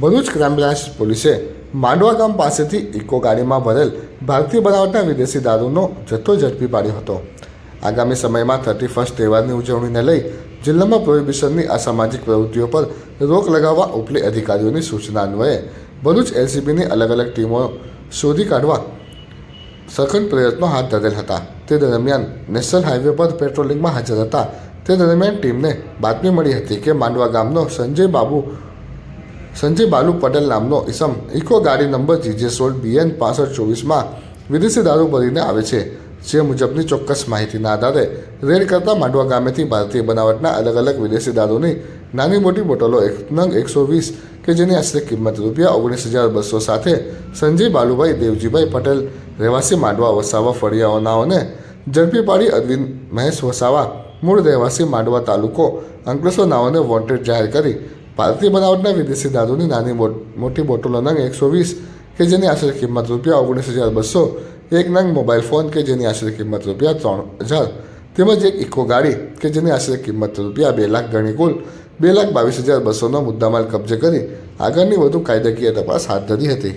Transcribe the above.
Bharuch crime branch પોલીસે માંડવા ગામ પાસેથી ઇકો ગાડીમાં ભરેલ ભારતીય બનાવટના વિદેશી દારૂનો જથ્થો ઝડપી પાડ્યો હતો. આગામી સમયમાં થર્ટી ફર્સ્ટ તહેવારની ઉજવણીને લઈ જિલ્લામાં પ્રોહિબિશનની અસામાજિક પ્રવૃત્તિઓ પર રોક લગાવવા ઉપલે અધિકારીઓની સૂચના અન્વયે ભરૂચ એલસીબીની અલગ અલગ ટીમો શોધી કાઢવા સઘન પ્રયત્નો હાથ ધરેલ હતા. તે દરમિયાન નેશનલ હાઈવે પર પેટ્રોલિંગમાં હાજર હતા. તે દરમિયાન ટીમને બાતમી મળી હતી કે માંડવા ગામનો સંજય બાબુ સંજય બાલુ પટેલ નામનો ઈસમ ઇકો ગાડી નંબર જીજે સોળ બીએન પાસઠ ચોવીસમાં વિદેશી દારૂ ભરીને આવે છે, જે મુજબની ચોક્કસ માહિતીના આધારે રેડ કરતા માંડવા ગામેથી ભારતીય બનાવટના અલગ અલગ વિદેશી દારૂની નાની મોટી બોટલો એક નંગ એકસો વીસ કે જેની આશરે કિંમત રૂપિયા ઓગણીસ હજાર બસો સાથે સંજય બાલુભાઈ, દેવજીભાઈ પટેલ, રહેવાસી માંડવા વસાવા, ફળિયાઓનાઓને ઝડપી પાડી અરવિંદ મહેશ વસાવા, મૂળ રહેવાસી માંડવા તાલુકો અંકલેશ્વર નાઓને વોન્ટેડ જાહેર કરી ભારતીય બનાવટના વિદેશી દારૂની નાની મોટી બોટલો નંગ એકસો વીસ કે જેની આશરે કિંમત રૂપિયા ઓગણીસ હજાર બસો, એક નંગ મોબાઈલ ફોન કે જેની આશરે કિંમત રૂપિયા ત્રણ હજાર, તેમજ એક ઇકો ગાડી કે જેની આશરે કિંમત રૂપિયા બે લાખ ગણી કુલ બે લાખ બાવીસ હજાર બસોનો મુદ્દામાલ કબજે કરી આગળની વધુ કાયદાકીય તપાસ હાથ ધરી હતી.